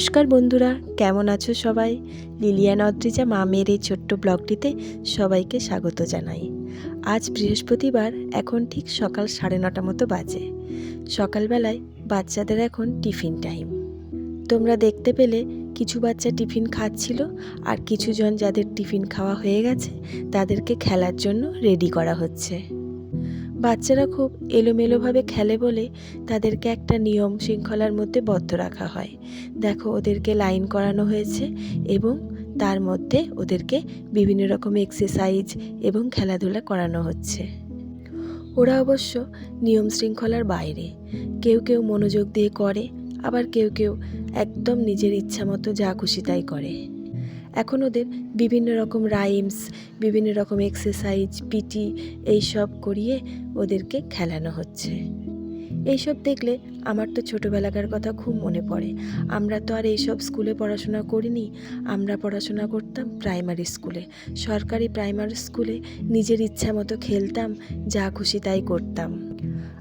নমস্কার বন্ধুরা, কেমন আছো সবাই? লিলিয়ান অদ্রিজা মা মেয়ের এই ছোট্ট ব্লগটিতে সবাইকে স্বাগত জানাই। আজ বৃহস্পতিবার, এখন ঠিক সকাল সাড়ে নটা মতো বাজে। সকালবেলায় বাচ্চাদের এখন টিফিন টাইম। তোমরা দেখতে পেলে কিছু বাচ্চা টিফিন খাচ্ছিল আর কিছুজন যাদের টিফিন খাওয়া হয়ে গেছে, তাদেরকে খেলার জন্য রেডি করা হচ্ছে। বাচ্চারা খুব এলোমেলোভাবে খেলে বলে তাদেরকে একটা নিয়ম শৃঙ্খলার মধ্যে বদ্ধ রাখা হয়। দেখো, ওদেরকে লাইন করানো হয়েছে এবং তার মধ্যে ওদেরকে বিভিন্ন রকম এক্সারসাইজ এবং খেলাধুলা করানো হচ্ছে। ওরা অবশ্য নিয়ম শৃঙ্খলার বাইরে। কেউ কেউ মনোযোগ দিয়ে করে, আবার কেউ কেউ একদম নিজের ইচ্ছা মতো যা খুশি তাই করে। এখন ওদের বিভিন্ন রকম রাইমস বিভিন্ন রকম এক্সারসাইজ পিটি এইসব করিয়ে ওদেরকে খেলানো হচ্ছে। এইসব দেখলে আমার তো ছোটোবেলাকার কথা খুব মনে পড়ে। আমরা তো আর এইসব স্কুলে পড়াশোনা করিনি। আমরা পড়াশোনা করতাম প্রাইমারি স্কুলে। সরকারি প্রাইমারি স্কুলে নিজের ইচ্ছা মতো খেলতাম, যা খুশি তাই করতাম।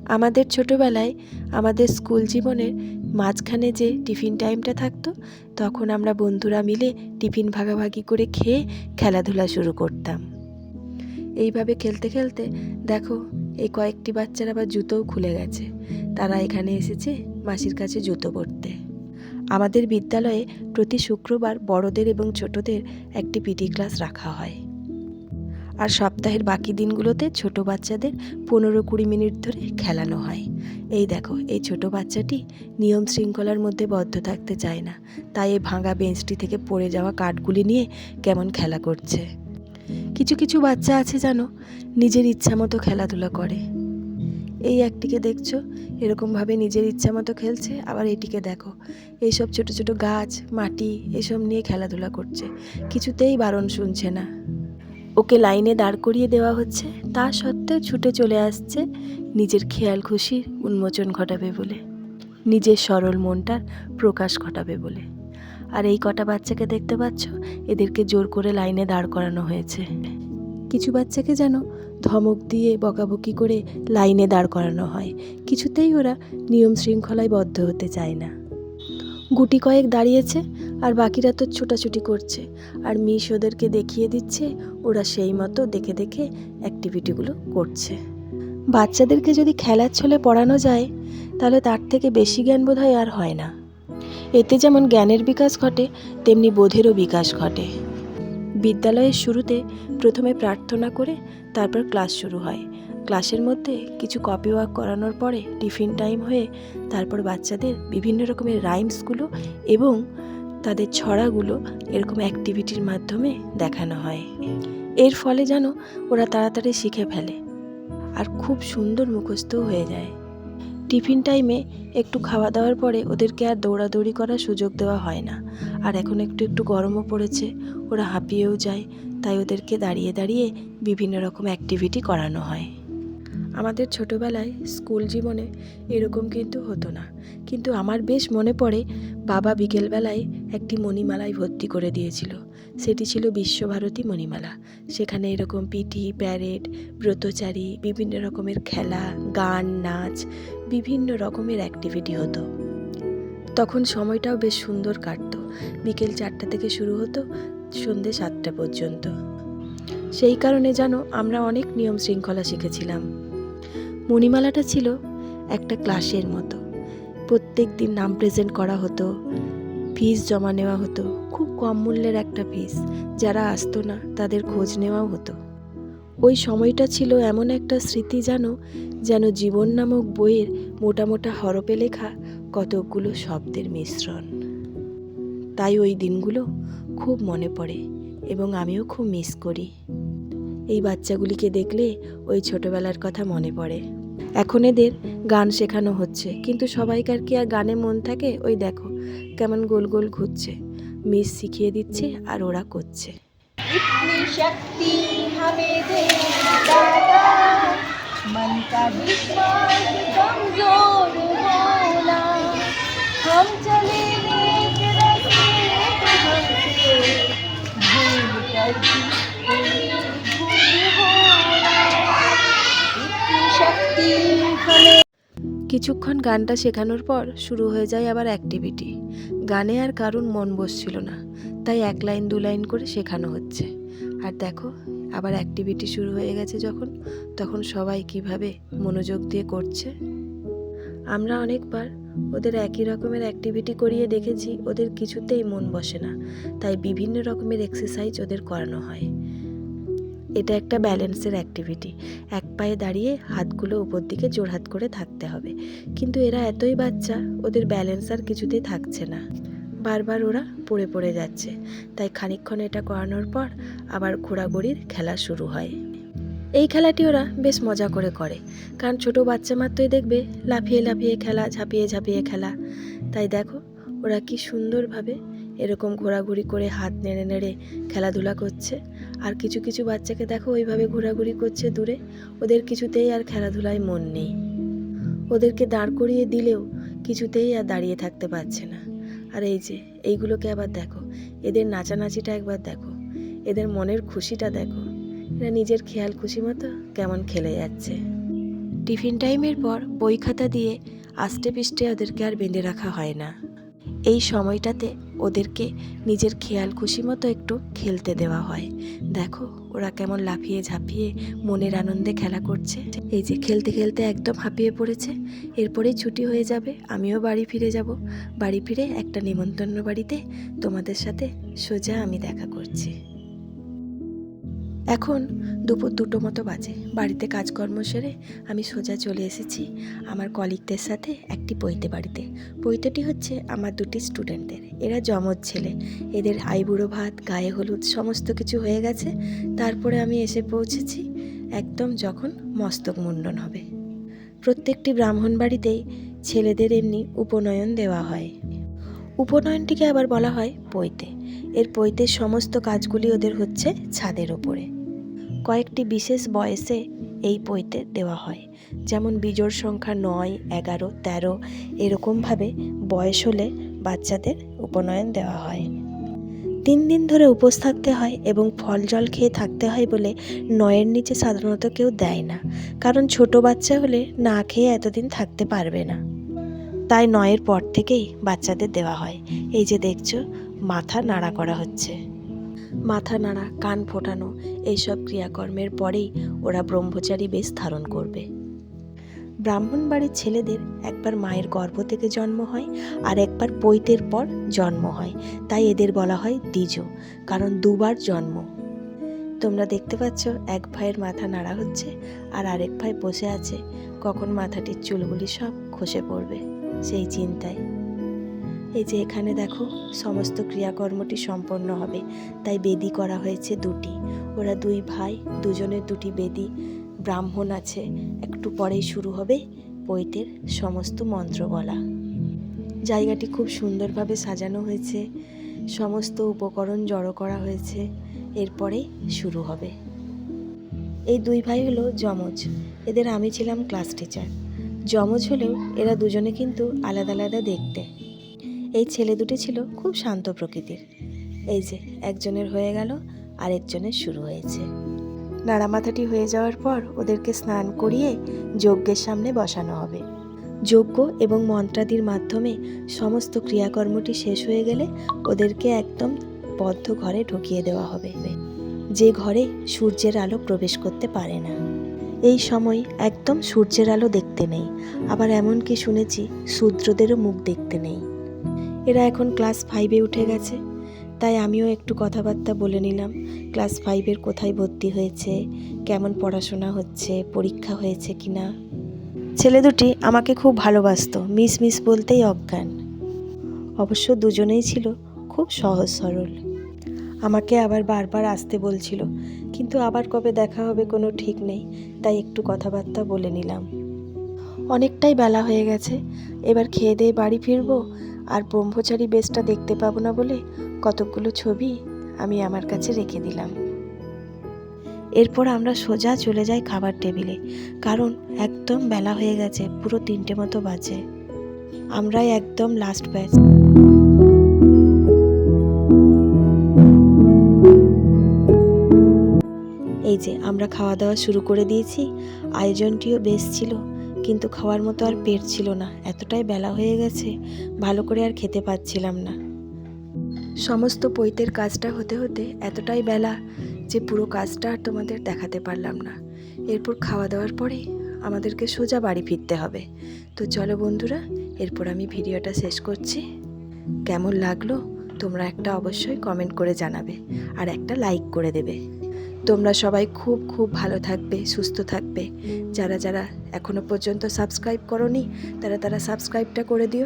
আমাদের ছোটোবেলায় আমাদের স্কুল জীবনের মাঝখানে যে টিফিন টাইমটা থাকতো, তখন আমরা বন্ধুরা মিলে টিফিন ভাগাভাগি করে খেয়ে খেলাধুলা শুরু করতাম। এইভাবে খেলতে খেলতে দেখো, এই কয়েকটি বাচ্চার আবার জুতোও খুলে গেছে। তারা এখানে এসেছে মাসির কাছে জুতো পরতে। আমাদের বিদ্যালয়ে প্রতি শুক্রবার বড়দের এবং ছোটদের একটি পিটি ক্লাস রাখা হয়। আর সপ্তাহের বাকি দিনগুলোতে ছোট বাচ্চাদের পনেরো কুড়ি মিনিট ধরে খেলানো হয়। এই দেখো, এই ছোট বাচ্চাটি নিয়ম শৃঙ্খলার মধ্যে বদ্ধ থাকতে চায় না। তাই এই ভাঙা বেঞ্চটি থেকে পড়ে যাওয়া কাঠগুলি নিয়ে কেমন খেলা করছে। কিছু কিছু বাচ্চা আছে জানো, নিজের ইচ্ছা মতো খেলাধুলা করে। এই একটিকে দেখছ, এরকমভাবে নিজের ইচ্ছা মতো খেলছে, আবার এটিকে দেখো। এইসব ছোট ছোট গাছ, মাটি, এসব নিয়ে খেলাধুলা করছে। কিছুতেই বারণ শুনছে না। ওকে লাইনে দাঁড় করিয়ে দেওয়া হচ্ছে। তা সত্ত্বেও ছুটে চলে আসছে নিজের খেয়াল খুশির উন্মোচন ঘটাবে বলে। নিজের সরল মনটার প্রকাশ ঘটাবে বলে। আর এই কটা বাচ্চাকে দেখতে পাচ্ছ? এদেরকে জোর করে লাইনে দাঁড় করানো হয়েছে। কিছু বাচ্চাকে যেন ধমক দিয়ে বকাবকি করে লাইনে দাঁড় করানো হয়। কিছুতেই ওরা নিয়ম শৃঙ্খলায় বদ্ধ হতে চায় না। গুটি কয়েক দাঁড়িয়েছে। আর বাকিরা তো ছোটাছুটি করছে। আর মিস ওদেরকে দেখিয়ে দিচ্ছে, ওরা সেই মতো দেখে দেখে অ্যাক্টিভিটিগুলো করছে। বাচ্চাদেরকে যদি খেলার ছলে পড়ানো যায়, তাহলে তার থেকে বেশি জ্ঞান বোধ আর হয় না। এতে যেমন জ্ঞানের বিকাশ ঘটে, তেমনি বোধেরও বিকাশ ঘটে। বিদ্যালয়ের শুরুতে প্রথমে প্রার্থনা করে, তারপর ক্লাস শুরু হয়। ক্লাসের মধ্যে কিছু কপি ওয়ার্ক করানোর পরে, টিফিন টাইম হয়ে, তারপর বাচ্চাদের বিভিন্ন রকমের রাইমসগুলো এবং তাদের ছড়াগুলো এরকম অ্যাক্টিভিটির মাধ্যমে দেখানো হয়। এর ফলে যেন ওরা তাড়াতাড়ি শিখে ফেলে আর খুব সুন্দর মুখস্থও হয়ে যায়। টিফিন টাইমে একটু খাওয়া দাওয়ার পরে ওদেরকে আর দৌড়াদৌড়ি করার সুযোগ দেওয়া হয় না। আর এখন একটু একটু গরমও পড়েছে, ওরা হাঁপিয়েও যায়, তাই ওদেরকে দাঁড়িয়ে দাঁড়িয়ে বিভিন্ন রকম অ্যাক্টিভিটি করানো হয়। আমাদের ছোটোবেলায় স্কুল জীবনে এরকম কিন্তু হতো না। কিন্তু আমার বেশ মনে পড়ে, বাবা বিকেলবেলায় একটি মণিমালায় ভর্তি করে দিয়েছিল। সেটি ছিল বিশ্বভারতী মণিমালা। সেখানে এরকম পিটি প্যারেড, ব্রতচারী, বিভিন্ন রকমের খেলা, গান, নাচ, বিভিন্ন রকমের অ্যাক্টিভিটি হতো। তখন সময়টাও বেশ সুন্দর কাটতো। বিকেল চারটা থেকে শুরু হতো, সন্ধে সাতটা পর্যন্ত। সেই কারণে যেন আমরা অনেক নিয়ম শৃঙ্খলা শিখেছিলাম। মণিমালাটা ছিল একটা ক্লাসের মতো। প্রত্যেক দিন নাম প্রেজেন্ট করা হতো ফিস জমা নেওয়া হতো, খুব কম মূল্যের একটা ফিস যারা আসতো না তাদের খোঁজ নেওয়াও হতো। ওই সময়টা ছিল এমন একটা স্মৃতি যেন যেন জীবন নামক বইয়ের মোটা মোটা হরপে লেখা কতকগুলো শব্দের মিশ্রণ। তাই ওই দিনগুলো খুব মনে পড়ে এবং আমিও খুব মিস করি। এই বাচ্চাগুলিকে দেখলে ওই ছোটবেলার কথা মনে পড়ে। এখন এদের গান শেখানো হচ্ছে কিন্তু সবাইকার কি আর গানে মন থাকে ওই দেখো কেমন গোল গোল ঘুরছে মিস শিখিয়ে দিচ্ছে আর ওরা করছে इतनी शक्ति हमें दे दाता मन का विश्वास कमजोर होला हम चले नेक रास्ते पे हमसे भूल कर কিছুক্ষণ গানটা শেখানোর পর শুরু হয়ে যায় আবার অ্যাক্টিভিটি গানে আর কারুর মন বসছিল না, তাই এক লাইন দু লাইন করে শেখানো হচ্ছে। আর দেখো, আবার অ্যাক্টিভিটি শুরু হয়ে গেছে যখন, তখন সবাই কীভাবে মনোযোগ দিয়ে করছে। আমরা অনেকবার ওদের একই রকমের অ্যাক্টিভিটি করিয়ে দেখেছি, ওদের কিছুতেই মন বসে না, তাই বিভিন্ন রকমের এক্সারসাইজ ওদের করানো হয়। এটা একটা ব্যালেন্সের অ্যাক্টিভিটি। এক পায়ে দাঁড়িয়ে হাতগুলো উপর দিকে জোড়হাত করে থাকতে হবে। কিন্তু এরা এতই বাচ্চা, ওদের ব্যালেন্স আর কিছুতেই থাকছে না। বারবার ওরা পড়ে পড়ে যাচ্ছে। তাই খানিকক্ষণ এটা করানোর পর আবার ঘোরাঘুরির খেলা শুরু হয়। এই খেলাটি ওরা বেশ মজা করে করে। কারণ ছোট বাচ্চা মাত্রই দেখবে লাফিয়ে লাফিয়ে খেলা, ঝাঁপিয়ে ঝাঁপিয়ে খেলা। তাই দেখো, ওরা কি সুন্দরভাবে এরকম ঘোরাঘুরি করে হাত নেড়ে নেড়ে খেলাধুলা করছে। আর কিছু কিছু বাচ্চাকে দেখো ওইভাবে ঘোরাঘুরি করছে দূরে। ওদের কিছুতেই আর খেলাধুলায় মন নেই। ওদেরকে দাঁড় করিয়ে দিলেও কিছুতেই আর দাঁড়িয়ে থাকতে পারছে না। আর এই যে, এইগুলোকে আবার দেখো। এদের নাচানাচিটা একবার দেখো। এদের মনের খুশিটা দেখো। এরা নিজের খেয়াল খুশি মতো কেমন খেলে যাচ্ছে। টিফিন টাইমের পর বই খাতা দিয়ে আষ্টে পিষ্টে ওদেরকে আর বেঁধে রাখা হয় না। এই সময়টাতে ওদেরকে নিজের খেয়াল খুশি মতো একটু খেলতে দেওয়া হয়। দেখো, ওরা কেমন লাফিয়ে ঝাঁপিয়ে মনের আনন্দে খেলা করছে। এই যে খেলতে খেলতে একদম হাঁপিয়ে পড়েছে। এরপরেই ছুটি হয়ে যাবে, আমিও বাড়ি ফিরে যাব। বাড়ি ফিরে একটা নিমন্ত্রণ বাড়িতে তোমাদের সাথে সোজা আমি দেখা করছি। এখন দুপুর দুটো মতো বাজে। বাড়িতে কাজকর্ম সেরে আমি সোজা চলে এসেছি আমার কলিগদের সাথে একটি পৈতে বাড়িতে। পৈতেটি হচ্ছে আমার দুটি স্টুডেন্টদের। এরা জমজ ছেলে। এদের আইবুড়ো ভাত, গায়ে হলুদ সমস্ত কিছু হয়ে গেছে। তারপরে আমি এসে পৌঁছেছি একদম যখন মস্তক মুন্ডন হবে। প্রত্যেকটি ব্রাহ্মণ বাড়িতেই ছেলেদের এমনি উপনয়ন দেওয়া হয়। উপনয়নটিকে আবার বলা হয় পৈতে এর পৈতের সমস্ত কাজগুলি ওদের হচ্ছে ছাদের ওপরে। কয়েকটি বিশেষ বয়সে এই বইতে দেওয়া হয়। যেমন বিজোড় সংখ্যা নয়, এগারো, তেরো, এরকমভাবে বয়স হলে বাচ্চাদের উপনয়ন দেওয়া হয়। তিন দিন ধরে উপোস থাকতে হয় এবং ফল জল খেয়ে থাকতে হয় বলে নয়ের নিচে সাধারণত কেউ দেয় না। কারণ ছোট বাচ্চা হলে না খেয়ে এতদিন থাকতে পারবে না। তাই নয়ের পর থেকেই বাচ্চাদের দেওয়া হয়। এই যে দেখছ, মাথা নাড়া করা হচ্ছে। মাথা নাড়া, কান ফোটানো এইসব ক্রিয়াকর্মের পরেই ওরা ব্রহ্মচারী বেশ ধারণ করবে। ব্রাহ্মণ বাড়ির ছেলেদের একবার মায়ের গর্ভ থেকে জন্ম হয় আর একবার পৈতের পর জন্ম হয়। তাই এদের বলা হয় দ্বিজ, কারণ দুবার জন্ম। তোমরা দেখতে পাচ্ছ, এক ভাইয়ের মাথা নাড়া হচ্ছে আর আরেক ভাই বসে আছে। কখন মাথাটির চুলগুলি সব খসে পড়বে সেই চিন্তায়। এই যে এখানে দেখো, সমস্ত ক্রিয়াকর্মটি সম্পন্ন হবে। তাই বেদি করা হয়েছে দুটি। ওরা দুই ভাই, দুজনের দুটি বেদি, ব্রাহ্মণ আছে। একটু পরেই শুরু হবে পৈতের সমস্ত মন্ত্র বলা। জায়গাটি খুব সুন্দরভাবে সাজানো হয়েছে। সমস্ত উপকরণ জড়ো করা হয়েছে। এরপরেই শুরু হবে। এই দুই ভাই হলো যমজ। এদের আমি ছিলাম ক্লাস টিচার যমজ হলেও এরা দুজনে কিন্তু আলাদা আলাদা দেখতে। এই ছেলে দুটি ছিল খুব শান্ত প্রকৃতির। এই যে, একজনের হয়ে গেল, আরেকজনের শুরু হয়েছে। নাড়ামাথাটি হয়ে যাওয়ার পর ওদেরকে স্নান করিয়ে যজ্ঞের সামনে বসানো হবে। যজ্ঞ এবং মন্ত্রাদির মাধ্যমে সমস্ত ক্রিয়াকর্মটি শেষ হয়ে গেলে ওদেরকে একদম বদ্ধ ঘরে ঢুকিয়ে দেওয়া হবে। যে ঘরে সূর্যের আলো প্রবেশ করতে পারে না। এই সময় একদম সূর্যের আলো দেখতে নেই। আবার এমনকি শুনেছি, শূদ্রদেরও মুখ দেখতে নেই। এরা এখন ক্লাস ফাইভে উঠে গেছে। তাই আমিও একটু কথাবার্তা বলে নিলাম। ক্লাস ফাইভের কোথায় ভর্তি হয়েছে, কেমন পড়াশোনা হচ্ছে, পরীক্ষা হয়েছে কি না? ছেলে দুটি আমাকে খুব ভালোবাসতো, মিস মিস বলতেই অজ্ঞান। অবশ্য দুজনেই ছিল খুব সহজ সরল। আমাকে আবার বারবার আসতে বলছিল, কিন্তু আবার কবে দেখা হবে কোনো ঠিক নেই, তাই একটু কথাবার্তা বলে নিলাম। অনেকটাই বেলা হয়ে গেছে, এবার খেয়ে দিয়ে বাড়ি ফিরবো? আর ব্রহ্মচারী বেশটা দেখতে পাবো না বলে কতকগুলো ছবি আমি আমার কাছে রেখে দিলাম। এরপর আমরা সোজা চলে যাই খাবার টেবিলে, কারণ একদম বেলা হয়ে গেছে, পুরো তিনটে মতো বাজে। আমরাই একদম লাস্ট ব্যাচ এই যে, আমরা খাওয়া দাওয়া শুরু করে দিয়েছি। আয়োজনটিও বেশ ছিল। কিন্তু খাওয়ার মতো আর পেট ছিল না, এতটাই বেলা হয়ে গেছে, ভালো করে আর খেতে পাচ্ছিলাম না। সমস্ত পৈতের কাজটা হতে হতে এতটাই বেলা যে পুরো কাজটা আর তোমাদের দেখাতে পারলাম না। এরপর খাওয়া দাওয়ার পরে আমাদেরকে সোজা বাড়ি ফিরতে হবে। তো চলো বন্ধুরা, এরপর আমি ভিডিওটা শেষ করছি। কেমন লাগল তোমরা একটা অবশ্যই কমেন্ট করে জানাবে, আর একটা লাইক করে দেবে। তোমরা সবাই খুব খুব ভালো থাকবে, সুস্থ থাকবে। যারা যারা এখনও পর্যন্ত সাবস্ক্রাইব করনি, তারা তারা সাবস্ক্রাইবটা করে দিও।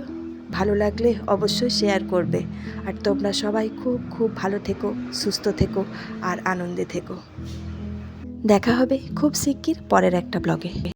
ভালো লাগলে অবশ্যই শেয়ার করবে। আর তোমরা সবাই খুব খুব ভালো থেকো, সুস্থ থেকো আর আনন্দে থেকো। দেখা হবে খুব শিগগির পরের একটা ব্লগে।